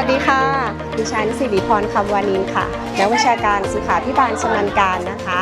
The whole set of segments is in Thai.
สวัสดีค่ะ ดิฉันสิริพรคำวานินค่ะ นักวิชาการสุขาพิบาลชำนาญการนะคะ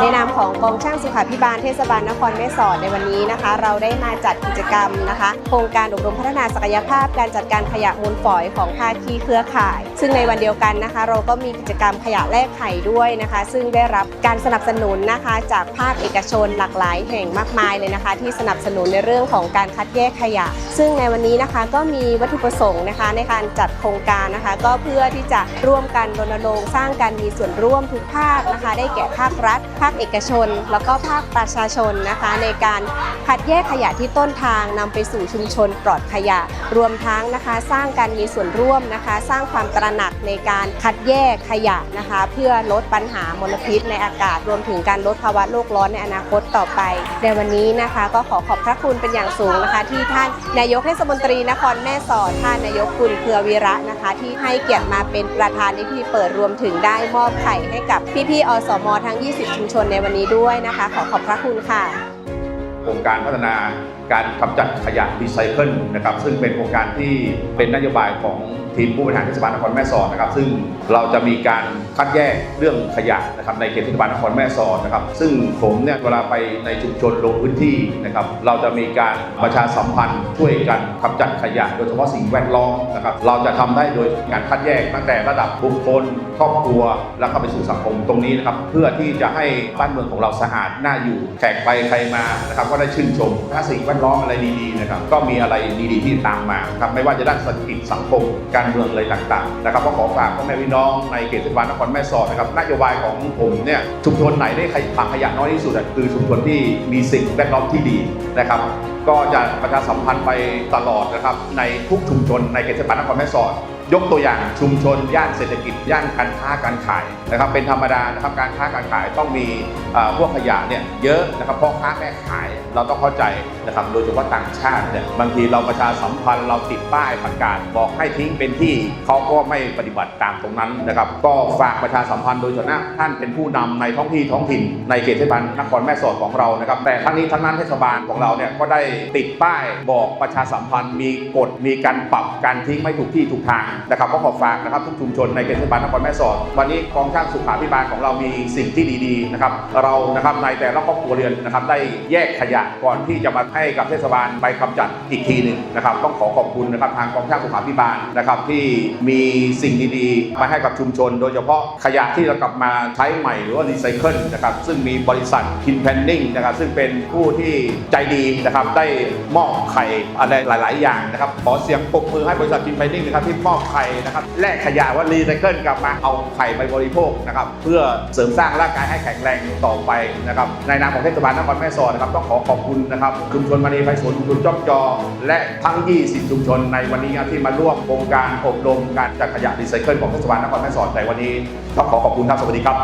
ในนามของกองช่างสุขาพิบาลเทศบาลนครแม่สอดในวันนี้นะคะ เราได้มาจัดกิจกรรมนะคะ โครงการอบรมพัฒนาศักยภาพ การจัดการขยะมูลฝอยของภาคีเครือข่าย ซึ่งในวันเดียวกันนะคะ เราก็มีกิจกรรมขยะแลกไข่ด้วยนะคะ ซึ่งได้รับการสนับสนุนนะคะ จากภาคเอกชนหลากหลายแห่งมากมายเลยนะคะ ที่สนับสนุนในเรื่องของการคัดแยกขยะ ซึ่งในวันนี้นะคะก็มีวัตถุประสงค์นะคะ ในการจัดโครงการนะคะ ก็เพื่อื่อที่จะร่วมกันรณรงค์สร้างการมีส่วนร่วมทุกภาคนะคะ ได้แก่ภาครัฐ ภาคเอกชน แล้วก็ภาคประชาชนนะคะ ในการคัดแยกขยะที่ต้นทางนำไปสู่ชุมชนปลอดขยะ รวมทั้งนะคะ สร้างการมีส่วนร่วมนะคะ สร้างความตระหนักในการคัดแยกขยะนะคะ เพื่อลดปัญหามลพิษในอากาศ รวมถึงการลดภาวะโลกร้อนในอนาคตต่อไป ในวันนี้นะคะ ก็ขอขอบพระคุณเป็นอย่างสูงนะคะ ที่ท่านนายกเทศมนตรีนครแม่สอดท่านนายกคุณเครือวีระนะคะ ที่ให้เกียรติมาเป็นประธานในพิธีเปิดรวมถึงได้มอบไข่ให้กับพี่ๆอสมทั้ง 20 ชุมชนในวันนี้ด้วยนะคะ ขอขอบพระคุณค่ะ โครงการพัฒนาการกำจัดขยะรีไซเคิลนะครับซึ่งเป็นโครงการที่เป็นนโยบายของ ทีมผู้บริหารเทศบาลนครแม่สอดนะครับ ซึ่งเราจะมีการคัดแยกเรื่องขยะนะครับในเขตเทศบาลนครแม่สอดนะครับ ซึ่งผมเนี่ยเวลาไปในชุมชนลงพื้นที่นะครับ เราจะมีการประชาสัมพันธ์ช่วยกันกำจัดขยะ โดยเฉพาะสิ่งแวดล้อมนะครับ เราจะทำได้โดยการคัดแยกตั้งแต่ระดับบุคคลครอบครัวแล้วก็ไปสู่สังคมตรงนี้นะครับ เพื่อที่จะให้บ้านเมืองของเราสะอาดน่าอยู่แขกไปใครมานะครับก็ได้ชื่นชมถ้าสิ่งแวดล้อมอะไรดีๆนะครับก็มีอะไรดีๆที่ตามมาครับไม่ว่าจะด้านเศรษฐกิจสังคมการเมืองอะไรต่างๆนะครับก็ขอฝากพ่อแม่พี่น้องในเขตเทศบาลนครแม่สอดนะครับนโยบายของผมเนี่ยชุมชนไหนได้ถักขยะน้อยที่สุดคือชุมชนที่มีสิ่งแวดล้อมที่ดีนะครับ ก็จะประชาสัมพันธ์ไปตลอดนะครับในทุกชุมชนในเขตเทศบาลนครแม่สอดยกตัวอย่างชุมชน ย่านเศรษฐกิจ ย่านการค้าการขายนะครับเป็นธรรมดานะครับการค้าการขายต้องมีพวกขยะเนี่ยเยอะนะครับพ่อค้าแม่ขายเราต้องเข้าใจนะครับโดยเฉพาะต่างชาติเนี่ยบางทีเราประชาสัมพันธ์เราติดป้ายประกาศบอกให้ทิ้งเป็นที่เขาก็ไม่ปฏิบัติตามตรงนั้นนะครับ ก็ฝากประชาสัมพันธ์โดยเฉพาะท่านเป็นผู้นำในท้องที่ท้องถิ่น ในเขตเทศบาลนครแม่สอดของเรานะครับ แต่ทั้งนี้ทั้งนั้นเทศบาลของเราเนี่ยก็ได้ติดป้ายบอกประชาสัมพันธ์ มีกฎมีการปรับการทิ้งไม่ถูกที่ถูกทางนะครับก็ขอฝากนะครับทุกชุมชนในเขตเทศบาลนครแม่สอดวันนี้กองช่างสุขาพิบาลของเรามีสิ่งที่ดีๆนะครับเรานะครับในแต่ละครอบครัวเรือนนะครับได้แยกขยะก่อนที่จะมาให้กับเทศบาลไปกำจัดอีกทีหนึ่งนะครับต้องขอขอบคุณนะครับทางกองช่างสุขาพิบาลนะครับที่มีสิ่งดีๆ มาให้กับชุมชน โดยเฉพาะขยะที่เรากลับมาใช้ใหม่หรือว่ารีไซเคิลนะครับซึ่งมีบริษัทคินแพนนิ่งนะครับซึ่งเป็นผู้ที่ใจดีนะครับได้มอบไข่อะไรหลาย ๆ อย่างนะครับขอเสียงปรบมือให้บริษัทคินแพนนิ่งนะครับที่มอบไข่นะครับแลกขยะว่ารีไซเคิลกลับมาเอาไข่ไปบริโภคนะครับเพื่อเสริมสร้างร่างกายให้แข็งแรงต่อไปนะครับในนามของเทศบาลนครแม่สอดนะครับต้องขอขอบคุณนะครับชุมชนมณีไพศาลชุมชนจอบจอ และทั้ง 20 ชุมชนในวันนี้ที่มาร่วมโครงการอบรมการจัดขยะรีไซเคิลของเทศบาลนครแม่สอดในวันนี้ต้องขอขอบคุณครับสวัสดีครับ